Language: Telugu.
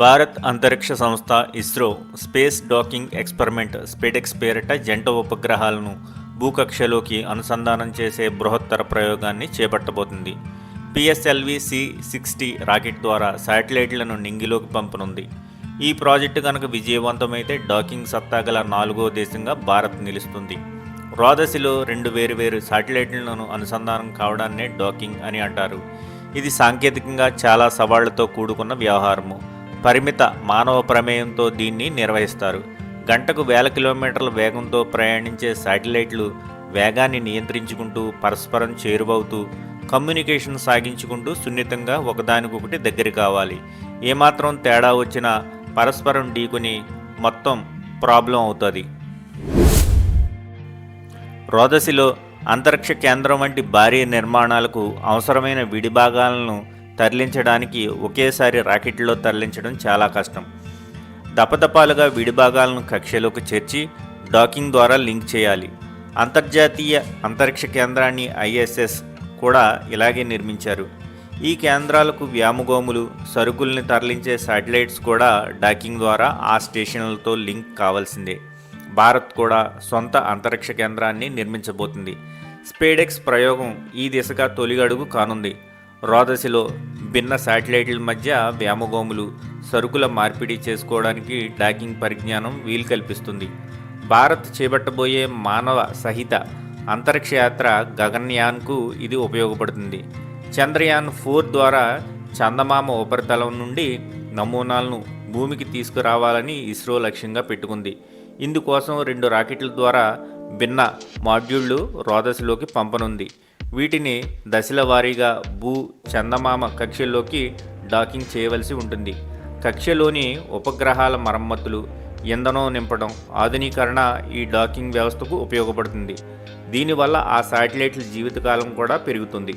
భారత్ అంతరిక్ష సంస్థ ISRO space docking experiment SpaDeX పేరిట జంట ఉపగ్రహాలను భూకక్షలోకి అనుసంధానం చేసే బృహత్తర ప్రయోగాన్ని చేపట్టబోతుంది. పిఎస్ఎల్వి సి సిక్స్టీ రాకెట్ ద్వారా శాటిలైట్లను నింగిలోకి పంపనుంది. ఈ ప్రాజెక్టు కనుక విజయవంతమైతే డాకింగ్ సత్తా గల నాలుగో దేశంగా భారత్ నిలుస్తుంది. రోదసిలో రెండు వేరువేరు శాటిలైట్లను అనుసంధానం కావడాన్నే డాకింగ్ అని అంటారు. ఇది సాంకేతికంగా చాలా సవాళ్ళతో కూడుకున్న వ్యవహారము. పరిమిత మానవ ప్రమేయంతో దీన్ని నిర్వహిస్తారు. గంటకు వేల కిలోమీటర్ల వేగంతో ప్రయాణించే శాటిలైట్లు వేగాన్ని నియంత్రించుకుంటూ పరస్పరం చేరువవుతూ కమ్యూనికేషన్ సాగించుకుంటూ సున్నితంగా ఒకదానికొకటి దగ్గర కావాలి. ఏమాత్రం తేడా వచ్చినా పరస్పరం ఢీకొని మొత్తం ప్రాబ్లం అవుతుంది. రోదసిలో అంతరిక్ష కేంద్రం వంటి భారీ నిర్మాణాలకు అవసరమైన విడిభాగాలను తరలించడానికి ఒకేసారి రాకెట్లో తరలించడం చాలా కష్టం. దపదపాలుగా విడిభాగాలను కక్షలోకి చేర్చి డాకింగ్ ద్వారా లింక్ చేయాలి. అంతర్జాతీయ అంతరిక్ష కేంద్రాన్ని ఐఎస్ఎస్ కూడా ఇలాగే నిర్మించారు. ఈ కేంద్రాలకు వ్యామగోములు సరుకుల్ని తరలించే శాటిలైట్స్ కూడా డాకింగ్ ద్వారా ఆ స్టేషన్లతో లింక్ కావాల్సిందే. భారత్ కూడా సొంత అంతరిక్ష కేంద్రాన్ని నిర్మించబోతుంది. స్పేడెక్స్ ప్రయోగం ఈ దిశగా తొలి అడుగు కానుంది. రోదసిలో భిన్న శాటిలైట్ల మధ్య వ్యామగోములు సరుకుల మార్పిడి చేసుకోవడానికి ట్రాకింగ్ పరిజ్ఞానం వీలు కల్పిస్తుంది. భారత్ చేపట్టబోయే మానవ సహిత అంతరిక్ష యాత్ర గగన్యాన్కు ఇది ఉపయోగపడుతుంది. చంద్రయాన్ ఫోర్ ద్వారా చందమామ ఉపరితలం నుండి నమూనాలను భూమికి తీసుకురావాలని ఇస్రో లక్ష్యంగా పెట్టుకుంది. ఇందుకోసం రెండు రాకెట్ల ద్వారా భిన్న మాడ్యూళ్ళు రోదశిలోకి పంపనుంది. వీటిని దశల వారీగా భూ చందమామ కక్షల్లోకి డాకింగ్ చేయవలసి ఉంటుంది. కక్షలోని ఉపగ్రహాల మరమ్మతులు ఇంధనం నింపడం ఆధునీకరణ ఈ డాకింగ్ వ్యవస్థకు ఉపయోగపడుతుంది. దీనివల్ల ఆ శాటిలైట్ల జీవితకాలం కూడా పెరుగుతుంది.